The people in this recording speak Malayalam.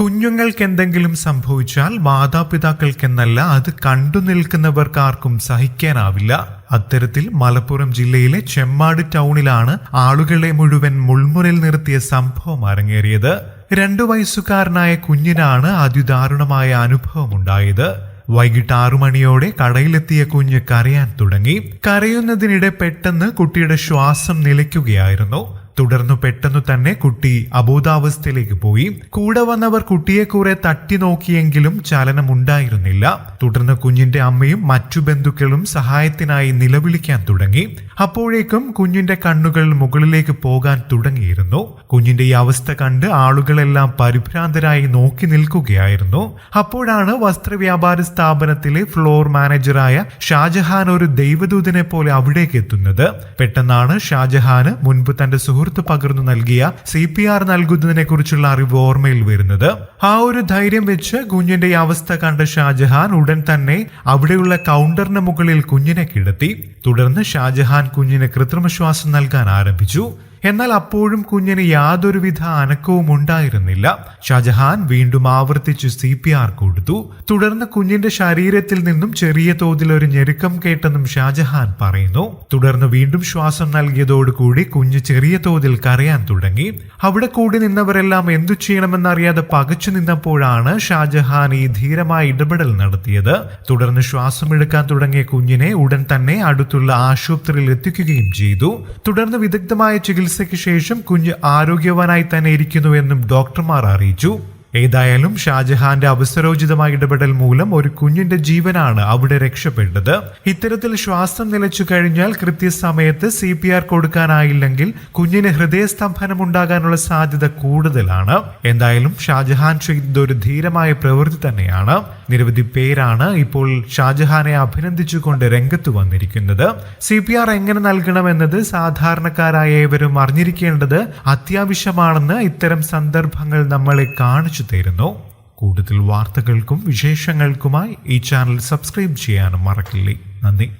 കുഞ്ഞുങ്ങൾക്ക് എന്തെങ്കിലും സംഭവിച്ചാൽ മാതാപിതാക്കൾക്കെന്നല്ല അത് കണ്ടു നിൽക്കുന്നവർക്കാർക്കും സഹിക്കാനാവില്ല. അത്തരത്തിൽ മലപ്പുറം ജില്ലയിലെ ചെമ്മാട് ടൗണിലാണ് ആളുകളെ മുഴുവൻ മുൾമുരൽ നിർത്തിയ സംഭവം അരങ്ങേറിയത്. രണ്ടു വയസ്സുകാരനായ കുഞ്ഞിനാണ് അതിദാരുണമായ അനുഭവമുണ്ടായത്. വൈകിട്ട് ആറു മണിയോടെ കടയിലെത്തിയ കുഞ്ഞ് കരയാൻ തുടങ്ങി. കരയുന്നതിനിടെ പെട്ടെന്ന് കുട്ടിയുടെ ശ്വാസം നിലയ്ക്കുകയായിരുന്നു. തുടർന്നു പെട്ടെന്നു തന്നെ കുട്ടി അബോധാവസ്ഥയിലേക്ക് പോയി. കൂടെ വന്നവർ കുട്ടിയെ കുറെ തട്ടി നോക്കിയെങ്കിലും ചലനം ഉണ്ടായിരുന്നില്ല തുടർന്ന് കുഞ്ഞിന്റെ അമ്മയും മറ്റു ബന്ധുക്കളും സഹായത്തിനായി നിലവിളിക്കാൻ തുടങ്ങി. അപ്പോഴേക്കും കുഞ്ഞിന്റെ കണ്ണുകൾ മുകളിലേക്ക് പോകാൻ തുടങ്ങിയിരുന്നു. കുഞ്ഞിന്റെ ഈ അവസ്ഥ കണ്ട് ആളുകളെല്ലാം പരിഭ്രാന്തരായി നോക്കി നിൽക്കുകയായിരുന്നു. അപ്പോഴാണ് വസ്ത്രവ്യാപാര സ്ഥാപനത്തിലെ ഫ്ലോർ മാനേജറായ ഷാജഹാൻ ഒരു ദൈവദൂതനെ പോലെ അവിടേക്ക് എത്തുന്നത്. പെട്ടെന്നാണ് ഷാജഹാന് മുൻപ് തന്റെ സുഹൃത്ത് പകർന്നു നൽകിയ സി പി ആർ നൽകുന്നതിനെ കുറിച്ചുള്ള അറിവ് ഓർമ്മയിൽ വരുന്നത്. ആ ഒരു ധൈര്യം വെച്ച് കുഞ്ഞിന്റെ അവസ്ഥ കണ്ട ഷാജഹാൻ ഉടൻ തന്നെ അവിടെയുള്ള കൗണ്ടറിന് മുകളിൽ കുഞ്ഞിനെ കിടത്തി. തുടർന്ന് ഷാജഹാൻ കുഞ്ഞിന് കൃത്രിമശ്വാസം നൽകാൻ ആരംഭിച്ചു. എന്നാൽ അപ്പോഴും കുഞ്ഞിന് യാതൊരുവിധ അനക്കവും ഉണ്ടായിരുന്നില്ല. ഷാജഹാൻ വീണ്ടും ആവർത്തിച്ചു സി പി ആർ കൊടുത്തു. തുടർന്ന് കുഞ്ഞിന്റെ ശരീരത്തിൽ നിന്നും ചെറിയ തോതിൽ ഒരു ഞെരുക്കം കേട്ടെന്നും ഷാജഹാൻ പറയുന്നു. തുടർന്ന് വീണ്ടും ശ്വാസം നൽകിയതോടുകൂടി കുഞ്ഞ് ചെറിയ തോതിൽ കരയാൻ തുടങ്ങി. അവിടെ കൂടി നിന്നവരെല്ലാം എന്തു ചെയ്യണമെന്നറിയാതെ പകച്ചു നിന്നപ്പോഴാണ് ഷാജഹാൻ ഈ ധീരമായ ഇടപെടൽ നടത്തിയത്. തുടർന്ന് ശ്വാസമെടുക്കാൻ തുടങ്ങിയ കുഞ്ഞിനെ ഉടൻ തന്നെ അടുത്തുള്ള ആശുപത്രിയിൽ എത്തിക്കുകയും ചെയ്തു. തുടർന്ന് വിദഗ്ധമായ ചികിത്സയ്ക്ക് ശേഷം കുഞ്ഞ് ആരോഗ്യവാനായി തന്നെ ഇരിക്കുന്നുവെന്നും ഡോക്ടർമാർ അറിയിച്ചു. ഏതായാലും ഷാജഹാന്റെ അവസരോചിതമായ ഇടപെടൽ മൂലം ഒരു കുഞ്ഞിന്റെ ജീവനാണ് അവിടെ രക്ഷപ്പെട്ടത്. ഇത്തരത്തിൽ ശ്വാസം നിലച്ചു കഴിഞ്ഞാൽ കൃത്യസമയത്ത് സി പി ആർ കൊടുക്കാനായില്ലെങ്കിൽ കുഞ്ഞിന് ഹൃദയസ്തംഭനം ഉണ്ടാകാനുള്ള സാധ്യത കൂടുതലാണ്. എന്തായാലും ഷാജഹാൻ ചെയ്തത് ഒരു ധീരമായ പ്രവൃത്തി തന്നെയാണ്. നിരവധി പേരാണ് ഇപ്പോൾ ഷാജഹാനെ അഭിനന്ദിച്ചുകൊണ്ട് രംഗത്ത് വന്നിരിക്കുന്നത്. സി പി ആർ എങ്ങനെ നൽകണമെന്നത് സാധാരണക്കാരായ ഏവരും അറിഞ്ഞിരിക്കേണ്ടത് അത്യാവശ്യമാണെന്ന് ഇത്തരം സന്ദർഭങ്ങൾ നമ്മളെ കാണിച്ചു തരുന്നു. കൂടുതൽ വാർത്തകൾക്കും വിശേഷങ്ങൾക്കുമായി ഈ ചാനൽ സബ്സ്ക്രൈബ് ചെയ്യാനും മറക്കില്ലേ. നന്ദി.